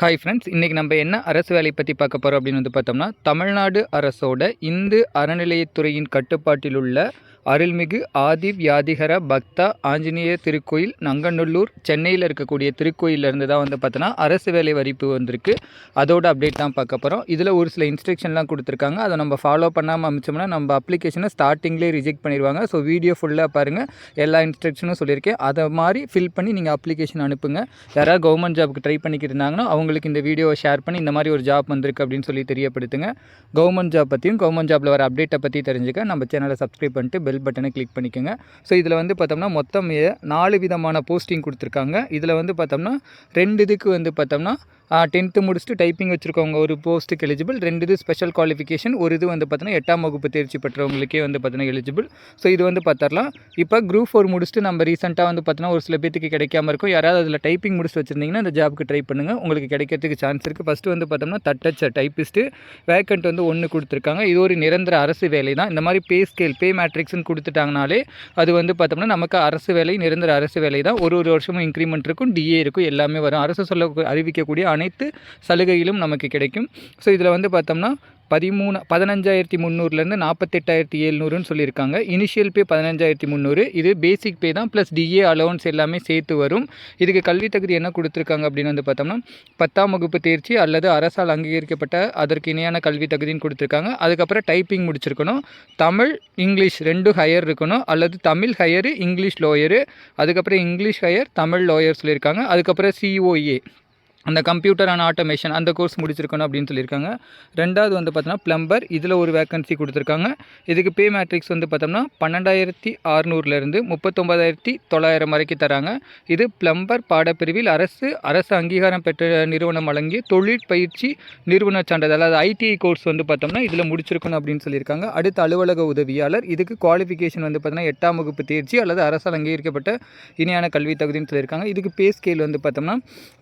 Hi friends இன்றைக்கி நம்ம என்ன அரசு வேலை பற்றி பார்க்க போகிறோம் அப்படின்னு வந்து பார்த்தோம்னா தமிழ்நாடு அரசோட இந்து அறநிலையத்துறையின் கட்டுப்பாட்டில் உள்ள அருள்மிகு ஆதி வியாதிகர பக்தா ஆஞ்சநேய திருக்கோயில் நங்கநல்லூர் சென்னையில் இருக்கக்கூடிய திருக்கோயிலேருந்து தான் வந்து பார்த்தோன்னா அரசு வேலை வரிப்பு வந்திருக்கு. அதோட அப்டேட் தான் பார்க்க போகிறோம் இதில் ஒரு சில இன்ஸ்ட்ரக்ஷன்லாம் கொடுத்துருக்காங்க. அதை நம்ம ஃபாலோ பண்ணாமல் அமைச்சோம்னா நம்ம அப்ளிகேஷனை ஸ்டார்டிங்லேயே ரிஜெக்ட் பண்ணிடுவாங்க. ஸோ வீடியோ ஃபுல்லாக பாருங்கள் எல்லா இன்ஸ்ட்ரக்ஷனும் சொல்லியிருக்கேன். அதை மாதிரி ஃபில் பண்ணி நீங்கள் அப்ளிகேஷன் அனுப்புங்க. யாராவது கவர்மெண்ட் ஜாபுக்கு ட்ரை பண்ணிக்கிட்டு இருந்தாங்கன்னா அவங்களுக்கு இந்த வீடியோவை ஷேர் பண்ணி இந்த மாதிரி ஒரு ஜாப் வந்திருக்கு அப்படின்னு சொல்லி தெரியப்படுத்துங்க. கவர்மெண்ட் ஜாப் பற்றியும் கவர்மெண்ட் ஜாப்பில் வர அப்டேட்டை பற்றி தெரிஞ்சுக்க நம்ம சேனலை சப்ஸ்கிரைப் பண்ணிட்டு பெல் பட்டனை கிளிக் பண்ணிக்கோங்க. ஸோ இதில் வந்து பார்த்தோம்னா மொத்தம் நாலு விதமான போஸ்டிங் கொடுத்துருக்காங்க. இதில் வந்து பார்த்தோம்னா ரெண்டு இதுக்கு வந்து பார்த்தோம்னா டென்த்து முடிச்சுட்டு டைப்பிங் வச்சுருக்கவங்க ஒரு போஸ்ட்டுக்கு எலிஜிபிள் ரெண்டு இது ஸ்பெஷல் குவாலிஃபிகேஷன் ஒரு இது வந்து பார்த்தீங்கன்னா எட்டாம் வகுப்பு தேர்ச்சி பெற்றவங்களுக்கே வந்து பார்த்தீங்கன்னா எலிஜிபிள் ஸோ இது வந்து பார்த்தரலாம் இப்போ குரூப் ஃபோர் முடிச்சுட்டு நம்ம ரீசெண்டாக வந்து பார்த்தோன்னா ஒரு சில பேத்துக்கு கிடைக்காம இருக்கும். யாராவது அதில் டைப்பிங் முடிச்சு வச்சிருந்தீங்கன்னா அந்த ஜாப்க்கு ட்ரை பண்ணுங்கள் உங்களுக்கு கிடைக்கிறதுக்கு சான்ஸ் இருக்குது ஃபஸ்ட்டு வந்து பார்த்தோம்னா தட்டச்ச டைப்பிஸ்ட்டு வேக்கண்ட் வந்து ஒன்று கொடுத்துருக்காங்க. இது ஒரு நிரந்தர அரசு வேலை தான் இந்த மாதிரி பே ஸ்கேல் பே மேட்ரிக்ஸ் மேட்ரிக்ஸ்னு கொடுத்துட்டாங்கனாலே அது வந்து பார்த்தோம்னா நமக்கு அரசு வேலை நிரந்தர அரசு வேலை தான். ஒரு ஒரு வருஷமும் இன்க்ரிமெண்ட் இருக்கும் டிஏ இருக்கும் எல்லாமே வரும். அரசு சொல்ல அறிவிக்கக்கூடிய அனைத்து சலுகைகளும் நமக்கு கிடைக்கும். ஸோ இதில் வந்து பார்த்தோம்னா பதிமூணு பதினஞ்சாயிரத்தி முந்நூறுலேருந்து நாற்பத்தெட்டாயிரத்தி எழுநூறுன்னு சொல்லியிருக்காங்க. இனிஷியல் பே பதினஞ்சாயிரத்தி முந்நூறு இது பேசிக் பே தான் ப்ளஸ் டிஏ அலவன்ஸ் எல்லாமே சேர்த்து வரும். இதுக்கு கல்வி தகுதி என்ன கொடுத்துருக்காங்க அப்படின்னு வந்து பார்த்தோம்னா பத்தாம் வகுப்பு தேர்ச்சி அல்லது அரசால் அங்கீகரிக்கப்பட்ட அதற்கு இணையான கல்வி தகுதின்னு கொடுத்துருக்காங்க. அதுக்கப்புறம் டைப்பிங் முடிச்சிருக்கணும். தமிழ் இங்கிலீஷ் ரெண்டும் ஹையர் இருக்கணும். அல்லது தமிழ் ஹையரு இங்கிலீஷ் லோயரு அதுக்கப்புறம் இங்கிலீஷ் ஹையர் தமிழ் லோயர் சொல்லியிருக்காங்க. அதுக்கப்புறம் சிஓஏ அந்த கம்ப்யூட்டர் அண்ட் ஆட்டோமேஷன் அந்த கோர்ஸ் முடிச்சிருக்கணும் அப்படின்னு சொல்லியிருக்காங்க. ரெண்டாவது வந்து பார்த்தோன்னா ப்ளம்பர். இதில் ஒரு வேக்கன்சி கொடுத்துருக்காங்க. இதுக்கு பே மேட்ரிக்ஸ் வந்து பார்த்தோம்னா பன்னெண்டாயிரத்தி அறநூறுலேருந்து முப்பத்தொம்பதாயிரத்தி தொள்ளாயிரம் வரைக்கும் தராங்க. இது ப்ளம்பர் பாடப்பிரிவில் அரசு அரசு அங்கீகாரம் பெற்ற நிறுவனம் வழங்கிய தொழிற்பயிற்சி நிறுவன சான்றிதழ் அதாவது ஐடிஐ கோர்ஸ் வந்து பார்த்தோம்னா இதில் முடிச்சிருக்கணும் அப்படின்னு சொல்லியிருக்காங்க. அடுத்து அலுவலக உதவியாளர். இதுக்கு குவாலிஃபிகேஷன் வந்து பார்த்தோன்னா எட்டாம் வகுப்பு தேர்ச்சி அல்லது அரசால் அங்கீகரிக்கப்பட்ட இணையான கல்வி தகுதின்னு சொல்லியிருக்காங்க. இதுக்கு பே ஸ்கேல் வந்து பார்த்தோம்னா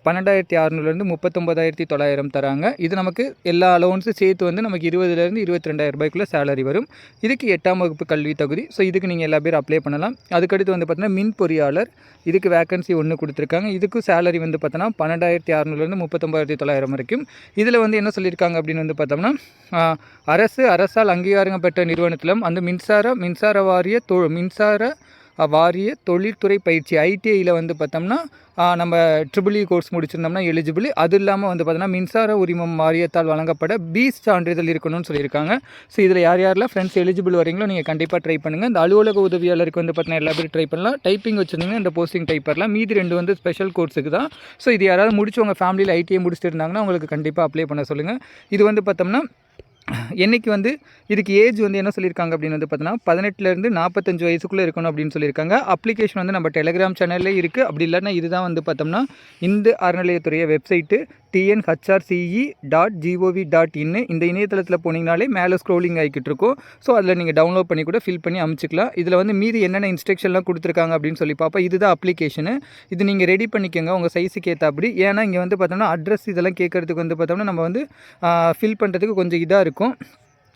பன்னெண்டாயிரத்தி அறநூறுலேருந்து முப்பத்தொம்பதாயிரத்தி தொள்ளாயிரம் தராங்க. இது நமக்கு எல்லா அலோன்ஸும் சேர்த்து வந்து நமக்கு இருபதுலேருந்து இருபத்தி ரெண்டாயிரம் ரூபாய்க்குள்ளே சேலரி வரும். இதுக்கு எட்டாம் வகுப்பு கல்வி தகுதி. ஸோ இதுக்கு நீங்கள் எல்லா பேரும் அப்ளை பண்ணலாம். அதுக்கடுத்து வந்து பார்த்தீங்கன்னா மின் பொறியாளர். இதுக்கு வேக்கன்சி ஒன்று கொடுத்துருக்காங்க. இதுக்கும் சேலரி வந்து பார்த்தோன்னா பன்னெண்டாயிரத்தி அறநூறுலேருந்து முப்பத்தொம்பதாயிரத்தி தொள்ளாயிரம் வரைக்கும். இதில் வந்து என்ன சொல்லியிருக்காங்க அப்படின்னு வந்து பார்த்தோம்னா அரசு அரசால் அங்கீகாரம் பெற்ற நிறுவனத்திலும் அந்த மின்சார மின்சார வாரிய தொ மின்சார வாரிய தொழில்துறை பயிற்சி ஐடிஐயில் வந்து பார்த்தோம்னா நம்ம ட்ரிபிள் இ கோர்ஸ் முடிச்சிருந்தோம்னா எலிஜிபிள் அது இல்லாமல் வந்து பார்த்தோம்னா மின்சார உரிமம் வாரியத்தால் வழங்கப்பட பீஸ் சான்றிதழ் இருக்கணும்னு சொல்லியிருக்காங்க. ஸோ இதில் யார் யாரெல்லாம் ஃப்ரெண்ட்ஸ் எலிஜிபிள் வரீங்களோ நீங்கள் கண்டிப்பாக ட்ரை பண்ணுங்கள் இந்த அலுவலக உதவியாளருக்கு வந்து பார்த்தீங்கன்னா எல்லா பேரும் ட்ரை பண்ணலாம். டைப்பிங் வச்சுருந்தீங்க இந்த போஸ்டிங் டைப் பண்ணலாம். மீதி ரெண்டு வந்து ஸ்பெஷல் கோர்ஸுக்கு தான். ஸோ இது யாராவது முடிச்சு உங்கள் ஃபேமிலியில் ஐடிஐ முடிச்சுட்டு இருந்தாங்கன்னா உங்களுக்கு கண்டிப்பாக அப்ளை பண்ண சொல்லுங்கள் இது வந்து பார்த்தோம்னா என்னைக்கு வந்து இதுக்கு ஏஜ் வந்து என்ன சொல்லியிருக்காங்க அப்படின்னு வந்து பார்த்தோன்னா பதினெட்டுலேருந்து நாற்பத்தஞ்சு வயசுக்குள்ளே இருக்கணும் அப்படின்னு சொல்லியிருக்காங்க. அப்ளிகேஷன் வந்து நம்ம டெலிகிராம் சேனல்லே இருக்குது அப்படி இல்லைன்னா இதுதான் வந்து பார்த்தோம்னா இந்த அறநிலையத்துறைய website TNHRCE dot GOV dot in இந்த இணையதளத்தில் போனீங்கனாலே மேலே ஸ்க்ரோலிங் ஆகிக்கிட்டு இருக்கும் ஸோ அதில் நீங்கள் டவுன்லோட் பண்ணி கூட ஃபில் பண்ணி அமைச்சிக்கலாம். இதில் வந்து மீதி என்னென்ன இன்ஸ்ட்ரக்ஷன்லாம் கொடுத்துருக்காங்க அப்படின்னு சொல்லி பார்ப்போம். இதுதான் அப்ளிகேஷனு இது நீங்கள் ரெடி பண்ணிக்கோங்க. உங்கள் சைஸுக்கு ஏற்றாப்படி ஏன்னா இங்கே வந்து பார்த்தோம்னா அட்ரஸ் இதெல்லாம் கேட்குறதுக்கு வந்து பார்த்தோம்னா நம்ம வந்து ஃபில் பண்ணுறதுக்கு கொஞ்சம் இதாக இருக்கும்.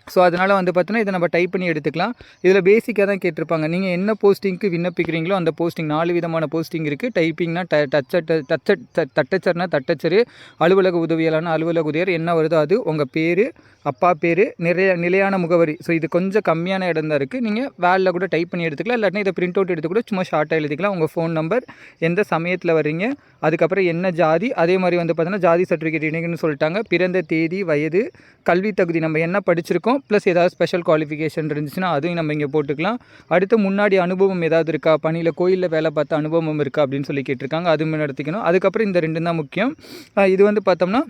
ஸோ அதனால் வந்து பார்த்தீங்கன்னா இதை நம்ம டைப் பண்ணி எடுத்துக்கலாம். இதில் பேசிக்காக தான் கேட்டிருப்பாங்க. நீங்கள் என்ன போஸ்டிங்க்கு விண்ணப்பிக்கிறீங்களோ அந்த போஸ்டிங் நாலு விதமான போஸ்டிங் இருக்குது டைப்பிங்னா ட டச்ச டச்ச தட்டச்சர்னா தட்டச்சரு அலுவலக உதவியாளர்னா அலுவலக உதவியர் என்ன வருதோ அது உங்கள் பேர் அப்பா பேர் நிறைய நிலையான முகவரி. ஸோ இது கொஞ்சம் கம்மியான இடம் தான் இருக்குது நீங்கள் வேலில் கூட டைப் பண்ணி எடுத்துக்கலாம். இல்லாட்டினா இதை பிரிண்ட் அவுட் எடுத்து கூட சும்மா ஷார்ட்டாக எழுதிக்கலாம். உங்கள் ஃபோன் நம்பர் எந்த சமயத்தில் வர்றீங்க அதுக்கப்புறம் என்ன ஜாதி அதே மாதிரி வந்து பார்த்தீங்கன்னா ஜாதி சர்டிஃபிகேட் இணைக்குன்னு சொல்லிட்டாங்க. பிறந்த தேதி வயது கல்வி தகுதி நம்ம என்ன படிச்சிருக்கோம் ப்ளஸ் ஏதாவது ஸ்பெஷல் குவாலிஃபிகேஷன் இருந்துச்சுன்னா அதையும் நம்ம இங்கே போட்டுக்கலாம். அடுத்து முன்னாடி அனுபவம் ஏதாவது இருக்கா? பணியில் கோயிலில் வேலை பார்த்த அனுபவம் இருக்கா? அப்படின்னு சொல்லி கேட்டிருக்காங்க. அதுவும் நடத்திக்கணும் அதுக்கப்புறம் இந்த ரெண்டும் தான் முக்கியம். இது வந்து பார்த்தோம்னா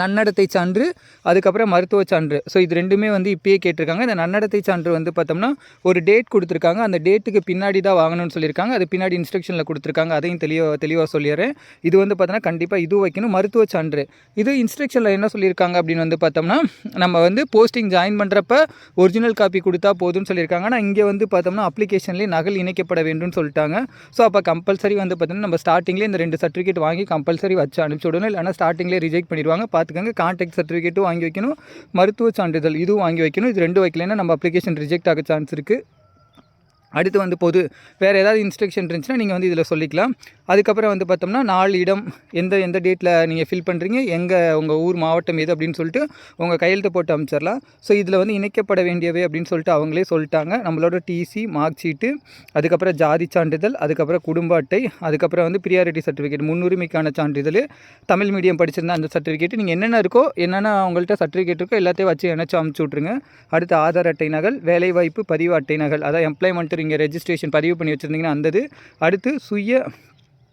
நன்னடத்தை சான்று அதுக்கப்புறம் மருத்துவ சான்று. ஸோ இது ரெண்டுமே வந்து இப்பயே கேட்டிருக்காங்க. இந்த நன்னடத்தை சான்று வந்து பார்த்தோம்னா ஒரு டேட் கொடுத்துருக்காங்க. அந்த டேட்டுக்கு பின்னாடி தான் வாங்கணும்னு சொல்லியிருக்காங்க. அது பின்னாடி இன்ஸ்ட்ரக்ஷனில் கொடுத்துருக்காங்க. அதையும் தெளிவாக தெளிவாக சொல்லிடுறேன். இது வந்து பார்த்தோன்னா கண்டிப்பாக இது வைக்கணும். மருத்துவ சான்று. இது இன்ஸ்ட்ரக்ஷனில் என்ன சொல்லியிருக்காங்க அப்படின்னு வந்து பார்த்தோம்னா நம்ம வந்து போஸ்டிங் ஜாயின் பண்ணுறப்ப ஒரிஜினல் காப்பி கொடுத்தா போதும்னு சொல்லியிருக்காங்க. ஆனால் இங்கே வந்து பார்த்தோம்னா அப்ளிகேஷன்லேயே நகல் இணைக்கப்பட வேண்டும்னு சொல்லிட்டாங்க. ஸோ அப்போ கம்பல்சரி வந்து பார்த்தோம்னா நம்ம ஸ்டார்டிங்லேயே இந்த ரெண்டு சர்டிஃபிகேட் வாங்கி கம்பல்சரி வச்சு அனுப்பிச்சி விடணும். இல்லைனா ஸ்டார்டிங்லேயே ரிஜெக்ட் பண்ணிடுவாங்க. பார்த்துக்கோங்க. கான்டாக்ட் சர்டிஃபிகேட்டும் வாங்கி வைக்கணும். மருத்துவ சான்றிதழ் இதுவும் வாங்கி வைக்கணும். இது ரெண்டு வைக்கலைன்னா நம்ம அப்ளிகேஷன் ரிஜெக்ட் ஆக சான்ஸ் இருக்குது அடுத்து வந்து பொது வேறு ஏதாவது இன்ஸ்ட்ரக்ஷன் இருந்துச்சுன்னா நீங்கள் வந்து இதில் சொல்லிக்கலாம். அதுக்கப்புறம் வந்து பார்த்தோம்னா நாலு இடம் எந்த எந்த டேட்டில் நீங்கள் ஃபில் பண்ணுறீங்க எங்கே உங்கள் ஊர் மாவட்டம் எது அப்படின்னு சொல்லிட்டு உங்கள் கையெழுத்து போட்டு அமைச்சிடலாம் ஸோ இதில் வந்து இணைக்கப்பட வேண்டியவை அப்படின்னு சொல்லிட்டு அவங்களே சொல்லிட்டாங்க. நம்மளோட டிசி மார்க் ஷீட்டு அதுக்கப்புறம் ஜாதி சான்றிதழ் அதுக்கப்புறம் குடும்ப அட்டை அதுக்கப்புறம் வந்து ப்ரியாரிட்டி சர்டிஃபிகேட் முன்னுரிமைக்கான சான்றிதழ் தமிழ் மீடியம் படிச்சிருந்தா அந்த சர்டிஃபிகேட் நீங்கள் என்னென்ன இருக்கோ என்னென்ன அவங்கள்ட்ட சர்டிஃபிகேட் இருக்கோ எல்லாத்தையும் வச்சு இணைச்சு அமுச்சு விட்ருங்க அடுத்து ஆதார் அட்டை நகல் வேலைவாய்ப்பு பதிவு அட்டை நகல் அதான் எம்ப்ளாய்மெண்ட் இங்கே ரெஜிஸ்ட்ரேஷன் பதிவு பண்ணி வச்சுருந்தீங்கன்னா அந்தது அடுத்து சுய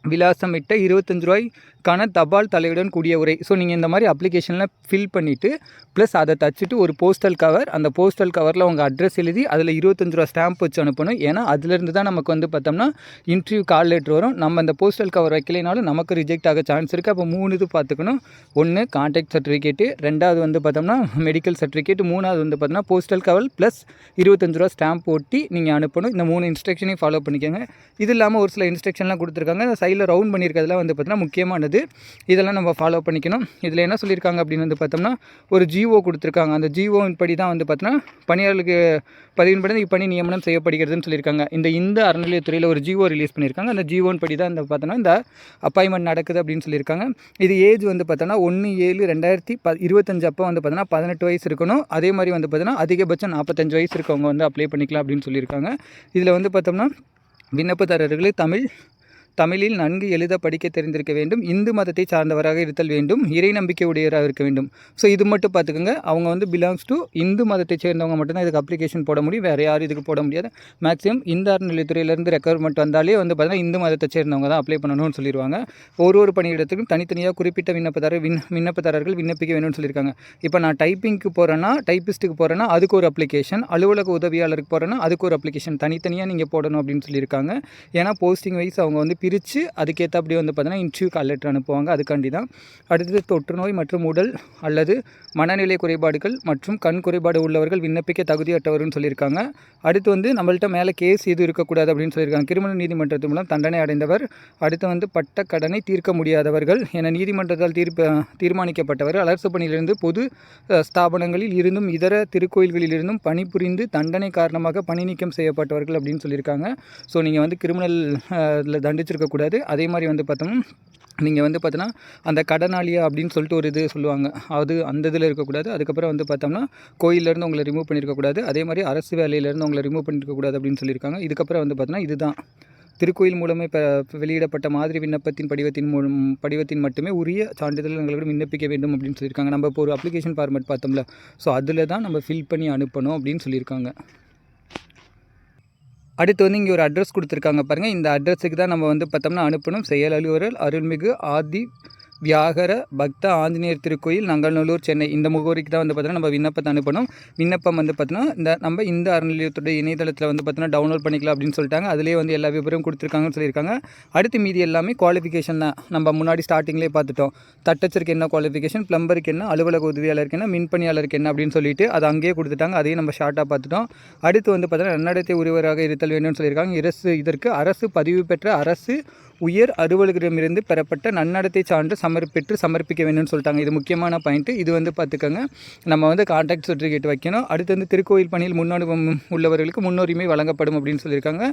விலாசமிட்ட இருபத்தஞ்சு ரூபாய்க்கான தபால் தலையுடன் கூடிய உரை. ஸோ நீங்கள் இந்த மாதிரி அப்ளிகேஷனில் ஃபில் பண்ணிவிட்டு ப்ளஸ் அதை தச்சுட்டு ஒரு போஸ்டல் கவர் அந்த போஸ்டல் கவரில் உங்கள் அட்ரஸ் எழுதி அதில் இருபத்தஞ்சு ரூபா ஸ்டாம்ப் வச்சு அனுப்பணும். ஏன்னா அதுலேருந்து தான் நமக்கு வந்து பார்த்தோம்னா இன்டர்வியூ கால் லெட்டர் வரும். நம்ம அந்த போஸ்டல் கவர் வைக்கலைனாலும் நமக்கு ரிஜெக்ட் ஆக சான்ஸ் இருக்குது அப்போ மூணு இது பார்த்துக்கணும். ஒன்று கான்டாக்ட் சர்டிஃபிகேட்டு ரெண்டாவது வந்து பார்த்தோம்னா மெடிக்கல் சர்டிஃபிகேட் மூணாவது வந்து பார்த்தோம்னா போஸ்டல் கவர் ப்ளஸ் இருபத்தஞ்சு ரூபா ஸ்டாம்ப் ஒட்டி நீங்கள் அனுப்பணும். இந்த மூணு இன்ஸ்ட்ரக்ஷனையும் ஃபாலோ பண்ணிக்கோங்க. இது இல்லாமல் ஒரு சில இன்ஸ்ட்ரக்ஷன்லாம் கொடுத்துருக்காங்க. அந்த சைடில் ரவுண்ட் பண்ணியிருக்கிறதுலாம் வந்து பார்த்தீங்கன்னா முக்கியமானது இதெல்லாம் நம்ம ஃபாலோ பண்ணிக்கணும். இதில் என்ன சொல்லியிருக்காங்க அப்படின்னு வந்து பார்த்தோம்னா ஒரு ஜிஓ கொடுத்துருக்காங்க. அந்த ஜிஓவின் படி தான் வந்து பார்த்தோன்னா பணியாளர்களுக்கு பதிவின்படி இப்பணி நியமனம் செய்யப்படுகிறதுன்னு சொல்லியிருக்காங்க. இந்த இந்த அறநிலையத்துறையில் ஒரு ஜிஓ ரிலீஸ் பண்ணியிருக்காங்க. அந்த ஜிஓன் படி தான் இந்த பார்த்தோன்னா இந்த அப்பாயின்மெண்ட் நடக்குது அப்படின்னு சொல்லியிருக்காங்க. இது ஏஜ் வந்து பார்த்தோன்னா ஒன்று ஏழு ரெண்டாயிரத்தி ப இருபத்தஞ்சு அப்போ வந்து பார்த்தோன்னா பதினெட்டு வயசு இருக்கணும். அதே மாதிரி வந்து பார்த்தோன்னா அதிகபட்சம் நாற்பத்தஞ்சு வயசு இருக்கவங்க வந்து அப்ளை பண்ணிக்கலாம் அப்படின்னு சொல்லியிருக்காங்க. இதில் வந்து பார்த்தோம்னா விண்ணப்பதாரர்களே தமிழ் தமிழில் நன்கு எழுத படிக்க தெரிந்திருக்க வேண்டும் இந்து மதத்தை சார்ந்தவராக இருத்தல் வேண்டும் இறை நம்பிக்கை உடையவராக இருக்க வேண்டும். ஸோ இது மட்டும் பார்த்துக்கோங்க. அவங்க வந்து பிலாங்ஸ் டு இந்து மதத்தை சேர்ந்தவங்க மட்டும்தான் இதுக்கு அப்ளிகேஷன் போட முடியும். வேறு யாரும் இதுக்கு போட முடியாது. மேக்ஸிமம் இந்த அறநிலையத்துறையிலேருந்து ரெக்குவயர்மெண்ட் வந்தாலே வந்து பார்த்தீங்கன்னா இந்து மதத்தை சேர்ந்தவங்க தான் அப்ளை பண்ணணும்னு சொல்லிடுவாங்க ஒரு ஒரு பணியிடத்துக்கும் தனித்தனியாக குறிப்பிட்ட விண்ணப்பதாரர் விண் விண்ணப்பதாரர்கள் விண்ணப்பிக்க வேணும்னு சொல்லியிருக்காங்க இப்போ நான் டைப்பிங்க்கு போகிறேன்னா டைப்பிஸ்ட்டுக்கு போகிறேன்னா அதுக்கு ஒரு அப்ளிகேஷன் அலுவலக உதவியாளருக்கு போகிறேன்னா அதுக்கு ஒரு அப்ளிகேஷன் தனித்தனியாக நீங்கள் போடணும் அப்படின்னு சொல்லியிருக்காங்க. ஏன்னா போஸ்டிங் வைஸ் அவங்க வந்து பிரித்து அதுக்கேற்றபடி வந்து பார்த்தீங்கன்னா இன்டர்வியூ கால் லெட்டர் அனுப்புவாங்க. அதுக்காண்டி தான் அடுத்தது தொற்று நோய் மற்றும் உடல் அல்லது மனநிலை குறைபாடுகள் மற்றும் கண் குறைபாடு உள்ளவர்கள் விண்ணப்பிக்க தகுதியற்றவர்னு சொல்லியிருக்காங்க. அடுத்து வந்து நம்மள்ட்ட மேலே கேஸ் எதுவும் இருக்கக்கூடாது அப்படின்னு சொல்லியிருக்காங்க. கிரிமினல் நீதிமன்றத்து மூலம் தண்டனை அடைந்தவர் அடுத்து வந்து பட்ட கடனை தீர்க்க முடியாதவர்கள் என நீதிமன்றத்தால் தீர்ப்பு தீர்மானிக்கப்பட்டவர் அரசு பணியிலிருந்து பொது ஸ்தாபனங்களில் இருந்தும் இதர திருக்கோயில்களிலிருந்தும் பணிபுரிந்து தண்டனை காரணமாக பணி நீக்கம் செய்யப்பட்டவர்கள் அப்படின்னு சொல்லியிருக்காங்க. ஸோ நீங்கள் வந்து கிரிமினல் இதில் தண்டிச்சிருக்கக்கூடாது அதே மாதிரி வந்து பார்த்தோம்னா நீங்கள் வந்து பார்த்தோன்னா அந்த கடனாளியா அப்படின்னு சொல்லிட்டு ஒரு இது சொல்லுவாங்க. அது அந்த இதில் இருக்கக்கூடாது அதுக்கப்புறம் வந்து பார்த்தோம்னா கோயிலேருந்து உங்களை ரிமூவ் பண்ணியிருக்கக்கூடாது அதே மாதிரி அரசு வேலையிலேருந்து உங்களை ரிமூவ் பண்ணியிருக்கக்கூடாது அப்படின்னு சொல்லியிருக்காங்க. இதுக்கப்புறம் வந்து பார்த்தோன்னா இதுதான். திருக்கோயில் மூலமே இப்போ வெளியிடப்பட்ட மாதிரி விண்ணப்பத்தின் படிவத்தின் மூலம் படிவத்தின் மட்டுமே உரிய சான்றிதழ் எங்களுக்கு விண்ணப்பிக்க வேண்டும் அப்படின்னு சொல்லியிருக்காங்க. நம்ம இப்போ ஒரு அப்ளிகேஷன் ஃபார்மேட் பார்த்தோம்ல. ஸோ அதில் தான் நம்ம ஃபில் பண்ணி அனுப்பணும் அப்படின்னு சொல்லியிருக்காங்க. அடுத்து வந்து இங்கே ஒரு அட்ரஸ் கொடுத்துருக்காங்க பாருங்கள் இந்த அட்ரஸுக்கு தான் நம்ம வந்து பார்த்தோம்னா அனுப்பணும். செயல் அலுவலர் அருள்மிகு ஆதி வியாகர பக்த ஆஞ்சநேயர் திருக்கோயில் நங்கநல்லூர் சென்னை. இந்த முகவரிக்கு தான் வந்து பார்த்தோன்னா நம்ம விண்ணப்பத்தை அனுப்பணும். விண்ணப்பம் வந்து பார்த்தோன்னா இந்த நம்ம இந்த அறநிலையத்துடைய இணையதளத்தில் வந்து பார்த்தோன்னா டவுன்லோட் பண்ணிக்கலாம் அப்படின்னு சொல்லிட்டாங்க. அதிலே வந்து எல்லா விவரம் கொடுத்துருக்காங்கன்னு சொல்லியிருக்காங்க. அடுத்து மீதி எல்லாமே குவாலிஃபிகேஷன் தான். நம்ம முன்னாடி ஸ்டார்டிங்லேயே பார்த்துட்டோம். தட்டச்சருக்கு என்ன குவாலிஃபிகேஷன் ப்ளம்பருக்கு என்ன அலுவலக உதவியாளருக்கு என்ன மின்பணியாளருக்கு என்ன அப்படின்னு சொல்லிட்டு அதை அங்கேயே கொடுத்துட்டாங்க. அதையும் நம்ம ஷார்ட்டாக பார்த்துட்டோம். அடுத்து வந்து பார்த்தோன்னா நன்னடத்தை உரியவராக இருத்தல் வேண்டும்னு சொல்லியிருக்காங்க. அரசு இதற்கு அரசு பதிவு பெற்ற அரசு உயர் அலுவலகரிடமிருந்து பெறப்பட்ட நன்னடத்தை சான்று சமர்ப்பித்து சமர்ப்பிக்க வேணும்னு சொல்லிட்டாங்க. இது முக்கியமான பாயிண்ட்டு இது வந்து பார்த்துக்கோங்க. நம்ம வந்து கான்டாக்ட் சர்டிஃபிகேட் வைக்கணும். அடுத்து வந்து திருக்கோயில் பணியில் முன்னனுபவம் உள்ளவர்களுக்கு முன்னுரிமை வழங்கப்படும் அப்படின்னு சொல்லியிருக்காங்க.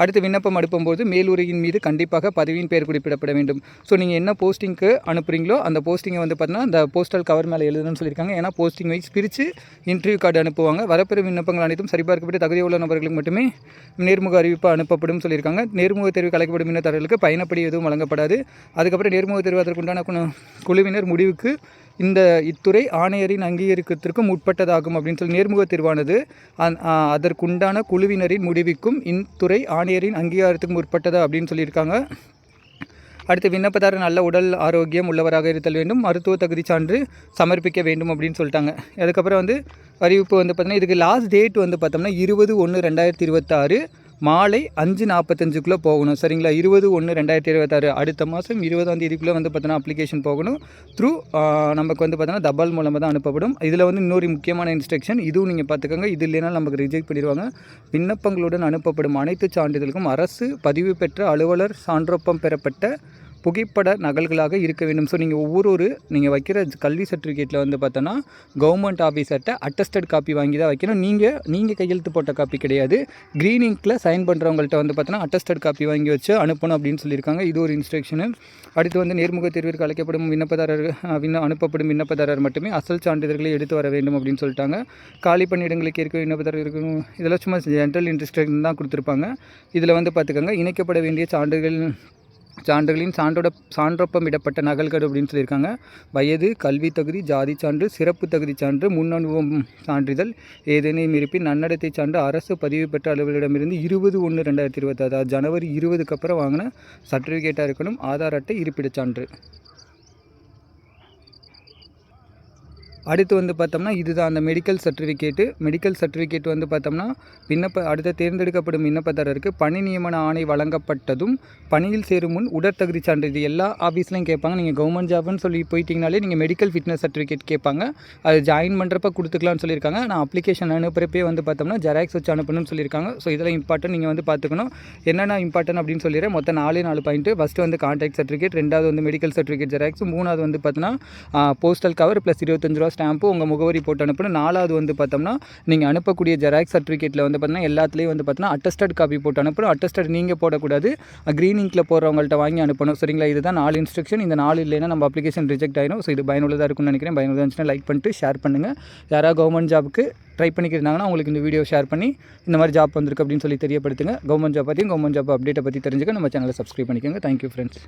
அடுத்து விண்ணப்பம் அனுப்பும்போது மேலுரையின் மீது கண்டிப்பாக பதவியின் பெயர் குறிப்பிடப்பட வேண்டும். ஸோ நீங்கள் என்ன போஸ்டிங்க்கு அனுப்புகிறீங்களோ அந்த போஸ்டிங்கை வந்து பார்த்தீங்கன்னா அந்த போஸ்டல் கவர் மேலே எழுதணும்னு சொல்லியிருக்காங்க. ஏன்னா போஸ்டிங் வைஸ் பிரித்து இன்டர்வியூ கார்டு அனுப்புவாங்க. வரப்பெறும் விண்ணப்பங்கள் அனைத்தும் சரிபார்க்கப்பட்டு தகுதியுள்ள நபர்களுக்கு மட்டுமே நேர்முக அறிவிப்பு அனுப்பப்படும் சொல்லியிருக்காங்க. நேர்முக தேர்வு கலைக்கப்படும் விண்ணத்தர்களுக்கு பயணப்படி எதுவும் வழங்கப்படாது. அதுக்கப்புறம் நேர்முக தேர்வு அதற்குண்டான குழுவினர் முடிவுக்கு இந்த இத்துறை ஆணையரின் அங்கீகரிக்கத்திற்கும் உட்பட்டதாகும் அப்படின்னு சொல்லி நேர்முக தேர்வானது அந்- அதற்குண்டான குழுவினரின் முடிவுக்கும் இத்துறை ஆணையரின் அங்கீகாரத்துக்கும் உட்பட்டதா அப்படின்னு சொல்லியிருக்காங்க. அடுத்து விண்ணப்பதாரர் நல்ல உடல் ஆரோக்கியம் உள்ளவராக இருத்தல் வேண்டும். மருத்துவ தகுதி சான்று சமர்ப்பிக்க வேண்டும் அப்படின்னு சொல்லிட்டாங்க. அதுக்கப்புறம் வந்து அறிவிப்பு வந்து பார்த்தீங்கன்னா இதுக்கு லாஸ்ட் டேட் வந்து பார்த்தோம்னா இருபது ஒன்று ரெண்டாயிரத்தி இருபத்தாறு. மாலை அஞ்சு நாற்பத்தஞ்சுக்குள்ளே போகணும். சரிங்களா? இருபது ஒன்று ரெண்டாயிரத்தி இருபத்தாறு அடுத்த மாதம் இருபதாம் தேதிக்குள்ளே வந்து பார்த்தோன்னா அப்ளிகேஷன் போகணும். த்ரூ நமக்கு வந்து பார்த்தோன்னா தபால் மூலமாக தான் அனுப்பப்படும். இதில் வந்து இன்னொரு முக்கியமான இன்ஸ்ட்ரக்ஷன் இதுவும் நீங்கள் பார்த்துக்கோங்க இது இல்லைனா நமக்கு ரிஜெக்ட் பண்ணிடுவாங்க. விண்ணப்பங்களுடன் அனுப்பப்படும் அனைத்து சான்றிதழ்களுக்கும் அரசு பதிவு பெற்ற அலுவலர் சான்றொப்பம் பெறப்பட்ட புகைப்பட நகல்களாக இருக்க வேண்டும். ஸோ நீங்கள் ஒவ்வொரு ஒரு நீங்கள் வைக்கிற கல்வி சர்டிஃபிகேட்டில் வந்து பார்த்தோன்னா கவர்மெண்ட் ஆஃபீஸர்கிட்ட அட்டஸ்டட் காப்பி வாங்கி தான் வைக்கணும். நீங்கள் நீங்கள் கையெழுத்து போட்ட காப்பி கிடையாது. க்ரீன் இங்கில் சைன் பண்ணுறவங்கள்ட்ட வந்து பார்த்தோன்னா அட்டஸ்டட் காப்பி வாங்கி வச்சு அனுப்பணும் அப்படின்னு சொல்லியிருக்காங்க. இது ஒரு இன்ஸ்ட்ரக்ஷனு அடுத்து வந்து நேர்முக தேர்விற்கு அழைக்கப்படும் விண்ணப்பதாரர் விண்ண அனுப்பப்படும் விண்ணப்பதாரர் மட்டுமே அசல் சான்றிதழ்களை எடுத்து வர வேண்டும் அப்படின்னு சொல்லிட்டாங்க. காலி பணியிடங்களுக்கு இருக்க விண்ணப்பதாரர் இருக்கணும் இதெல்லாம் சும்மா ஜென்ரல் இன்ட்ரெஸ்ட் தான் கொடுத்துருப்பாங்க. இதில் வந்து பார்த்துக்கோங்க இணைக்கப்பட வேண்டிய சான்றுகள் சான்றுகளின் சான்றோட சான்றொப்பம் இடப்பட்ட நகல்கள் அப்படின்னு சொல்லியிருக்காங்க. வயது கல்வி தகுதி ஜாதி சான்று சிறப்பு தகுதி சான்று முன் அனுபவம் சான்றிதழ் ஏதேனும் இருப்பின் நன்னடத்தை சான்று அரசு பதிவு பெற்ற அலுவலரிடமிருந்து இருபது ஒன்று ரெண்டாயிரத்தி இருபத்தாறு அதாவது ஜனவரி இருபதுக்கு அப்புறம் வாங்கின சர்டிஃபிகேட்டாக இருக்கணும் ஆதார் அட்டை இருப்பிடச் சான்று. அடுத்து வந்து பார்த்தோம்னா இதுதான் அந்த மெடிக்கல் சர்டிஃபிகேட்டு மெடிக்கல் சர்டிஃபிகேட் வந்து பார்த்தோம்னா விண்ணப்ப அடுத்த தேர்ந்தெடுக்கப்படும் விண்ணப்பதாரருக்கு பணி நியமன ஆணை வழங்கப்பட்டதும் பணியில் சேரும் முன் உடற்தகுதி சான்று. இது எல்லா ஆஃபீஸ்லையும் கேட்பாங்க. நீங்கள் கவர்மெண்ட் ஜாப்னு சொல்லி போயிட்டீங்கனாலே நீங்கள் மெடிக்கல் ஃபிட்னஸ் சர்டிஃபிகேட் கேட்பாங்க. அது ஜாயின் பண்ணுறப்ப கொடுத்துக்கலாம்னு சொல்லியிருக்காங்க. நான் அப்ளிகேஷன் அனுப்புகிறப்பே வந்து பார்த்தோம்னா ஜெராக்ஸ் வச்சு அனுப்பணும்னு சொல்லியிருக்காங்க. ஸோ இதெல்லாம் இம்பார்ட்டன் நீங்கள் வந்து பார்த்துக்கணும். என்னென்ன இம்பார்ட்டன் அப்படின்னு சொல்லிடுறேன். மொத்தம் நாலே நாலு பாயிண்ட்டு ஃபஸ்ட்டு வந்து கான்டாக்ட் சர்டிஃபிகேட் ரெண்டாவது வந்து மெடிக்கல் சர்டிஃபிகேட் ஜெராக்ஸ் மூணாவது வந்து பார்த்தோன்னா போஸ்டல் கவர் ப்ளஸ் இருபத்தஞ்சு ரூபா ஸ்டாம்பு உங்கள் முகவரி போட்டு அனுப்பணும் நாலாவது வந்து பார்த்தோம்னா நீங்கள் அனுப்பக்கூடிய ஜெராக்ஸ் சர்டிஃபிகேட்டில் வந்து பார்த்தீங்கன்னா எல்லாத்துலேயும் வந்து பார்த்தீங்கன்னா அட்டஸ்டட் காப்பி போட்டு அனுப்பணும். அட்டஸ்டட் நீங்கள் போடக்கூடாது. க்ரீன் இங்கில் போடுறவங்கள்ட்ட வாங்கி அனுப்பணும். சரிங்களா? இதுதான் நாலு இன்ஸ்ட்ரக்ஷன் இந்த நாலு இல்லைன்னா நம்ம அப்ளிகேஷன் ரிஜெக்ட் ஆகிடும் ஸோ இது பயனுள்ளதாக இருக்கும்னு நினைக்கிறேன். பயனுள்ளதாக இருந்துச்சுன்னா லைக் பண்ணிட்டு ஷேர் பண்ணுங்கள் யாராவது கவர்மெண்ட் ஜாபுக்கு ட்ரை பண்ணிக்கிறாங்கன்னா உங்களுக்கு இந்த வீடியோ ஷேர் பண்ணி இந்த மாதிரி ஜாப் வந்திருக்கு அப்படின்னு சொல்லி தெரியப்படுத்துங்க. கவர்மெண்ட் ஜாப் பற்றியும் கவர்மெண்ட் ஜாப் அப்டேட்டை பற்றி தெரிஞ்சுக்க நம்ம சேனலை சப்ஸ்கிரைப் பண்ணிக்கோங்க. Thank you friends